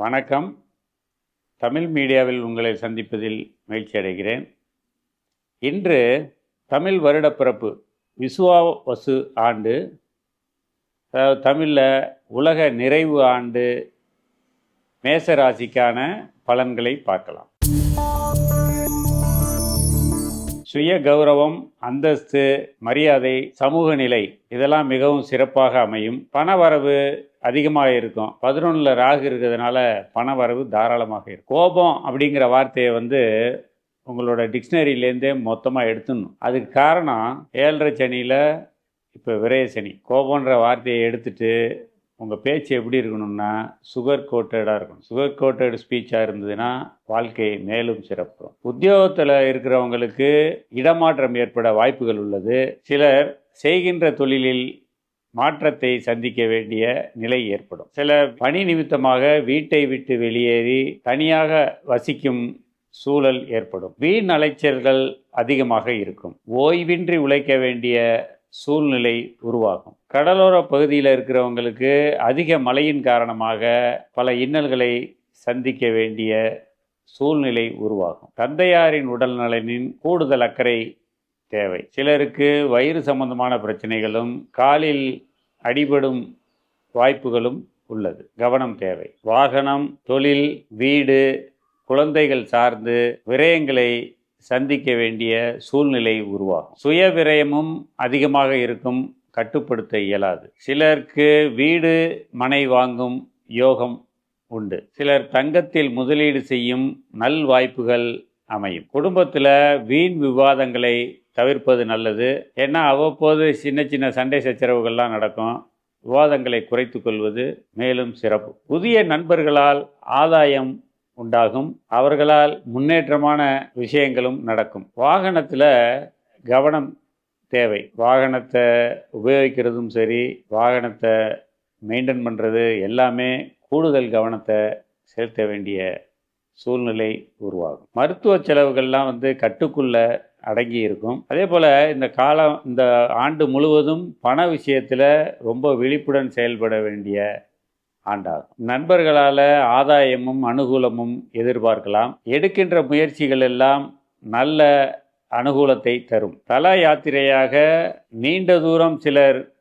வணக்கம். தமிழ் மீடியாவில் உங்களை சந்திப்பதில் மகிழ்ச்சி அடைகிறேன். இன்று தமிழ் வருடப்பிறப்பு விசுவாவசு ஆண்டு அதாவது தமிழில் உலக நிறைவு ஆண்டு மேச ராசிக்கான பலன்களை பார்க்கலாம். சுய கௌரவம் அந்தஸ்து மரியாதை சமூக நிலை இதெல்லாம் மிகவும் சிறப்பாக அமையும். பணவரவு அதிகமாக இருக்கும். பதினொன்றில் ராகு இருக்கிறதுனால பண வரவு தாராளமாக இருக்கும். கோபம் அப்படிங்கிற வார்த்தையை வந்து உங்களோட டிக்ஷனரியிலேருந்தே மொத்தமாக எடுத்துடணும். அதுக்கு காரணம் ஏழரை சனியில் இப்போ விரயசனி கோபன்ற வார்த்தையை எடுத்துட்டு உங்கள் பேச்சு எப்படி இருக்கணும்னா சுகர் கோட்டடாக இருக்கணும். சுகர் கோட்டட் ஸ்பீச்சாக இருந்ததுன்னா வாழ்க்கை மேலும் சிறப்பும் உத்தியோகத்தில் இருக்கிறவங்களுக்கு இடமாற்றம் ஏற்பட வாய்ப்புகள் உள்ளது. சிலர் செய்கின்ற தொழிலில் மாற்றத்தை சந்திக்க வேண்டிய நிலை ஏற்படும். சில பணி நிமித்தமாக வீட்டை விட்டு வெளியேறி தனியாக வசிக்கும் சூழல் ஏற்படும். வீண் அலைச்சல்கள் அதிகமாக இருக்கும். ஓய்வின்றி உழைக்க வேண்டிய சூழ்நிலை உருவாகும். கடலோர பகுதியில் இருக்கிறவங்களுக்கு அதிக மழையின் காரணமாக பல இன்னல்களை சந்திக்க வேண்டிய சூழ்நிலை உருவாகும். தந்தையாரின் உடல் நலனின் கூடுதல் அக்கறை தேவை. சிலருக்கு வயிறு சம்பந்தமான பிரச்சனைகளும் காலில் அடிபடும் வாய்ப்புகளும் உள்ளது. கவனம் தேவை. வாகனம் தொழில் வீடு குழந்தைகள் சார்ந்து விரயங்களை சந்திக்க வேண்டிய சூழ்நிலை உருவாகும். சுய விரயமும் அதிகமாக இருக்கும் கட்டுப்படுத்த இயலாது. சிலருக்கு வீடு மனை வாங்கும் யோகம் உண்டு. சிலர் தங்கத்தில் முதலீடு செய்யும் நல் வாய்ப்புகள் அமையும். குடும்பத்தில் வீண் விவாதங்களை தவிர்ப்பது நல்லது. ஏன்னா அவ்வப்போது சின்ன சின்ன சண்டை சச்சரவுகள்லாம் நடக்கும். விவாதங்களை குறைத்து கொள்வது மேலும் சிறப்பு. புதிய நண்பர்களால் ஆதாயம் உண்டாகும். அவர்களால் முன்னேற்றமான விஷயங்களும் நடக்கும். வாகனத்தில் கவனம் தேவை. வாகனத்தை உபயோகிக்கிறதும் சரி வாகனத்தை மெயின்டைன் பண்ணுறது எல்லாமே கூடுதல் கவனத்தை செலுத்த வேண்டிய சூழ்நிலை உருவாகும். மருத்துவ செலவுகள்லாம் வந்து கட்டுக்குள்ளே அடங்கி இருக்கும் அதே போல் இந்த காலம் இந்த ஆண்டு முழுவதும் பண விஷயத்தில் ரொம்ப விழிப்புடன் செயல்பட வேண்டிய ஆண்டாகும். நண்பர்களால் ஆதாயமும் அனுகூலமும் எதிர்பார்க்கலாம். எடுக்கின்ற முயற்சிகள் எல்லாம் நல்ல அனுகூலத்தை தரும். தல யாத்திரையாக நீண்ட தூரம் சிலர்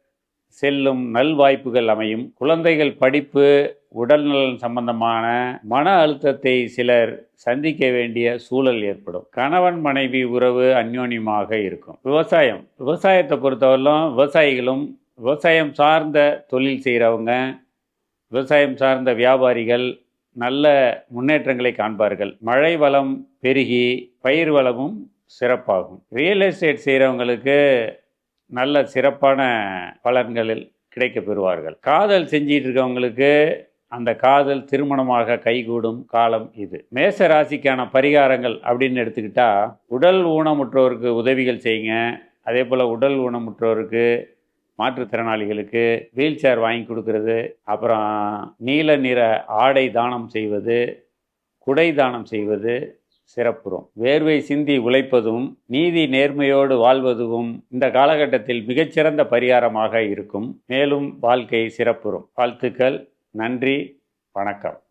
செல்லும் நல்வாய்ப்புகள் அமையும். குழந்தைகள் படிப்பு உடல்நலன் சம்பந்தமான மன அழுத்தத்தை சிலர் சந்திக்க வேண்டிய சூழல் ஏற்படும். கணவன் மனைவி உறவு அந்யோன்யமாக இருக்கும். விவசாயம். விவசாயத்தை பொறுத்தவரையிலும் விவசாயிகளும் விவசாயம் சார்ந்த தொழில் செய்கிறவங்க விவசாயம் சார்ந்த வியாபாரிகள் நல்ல முன்னேற்றங்களை காண்பார்கள். மழை வளம் பெருகி பயிர் வளமும் சிறப்பாகும். ரியல் எஸ்டேட் செய்கிறவங்களுக்கு நல்ல சிறப்பான பலன்களில் கிடைக்க பெறுவார்கள் காதல் செஞ்சிட்டு இருக்கவங்களுக்கு அந்த காதல் திருமணமாக கைகூடும் காலம் இது. மேச ராசிக்கான பரிகாரங்கள் அப்படின்னு எடுத்துக்கிட்டா உடல் ஊனமுற்றோருக்கு உதவிகள் செய்யுங்க. அதே போல் உடல் ஊனமுற்றோருக்கு மாற்றுத்திறனாளிகளுக்கு வீல் சேர் வாங்கி கொடுக்கறது. அப்புறம் நீல நிற ஆடை தானம் செய்வது குடை தானம் செய்வது சிறப்புறும். வேர்வை சிந்தி உழைப்பதும் நீதி நேர்மையோடு வாழ்வதும் இந்த காலகட்டத்தில் மிகச்சிறந்த பரிகாரமாக இருக்கும். மேலும் வாழ்க்கை சிறப்புறும். வாழ்த்துக்கள். நன்றி வணக்கம்.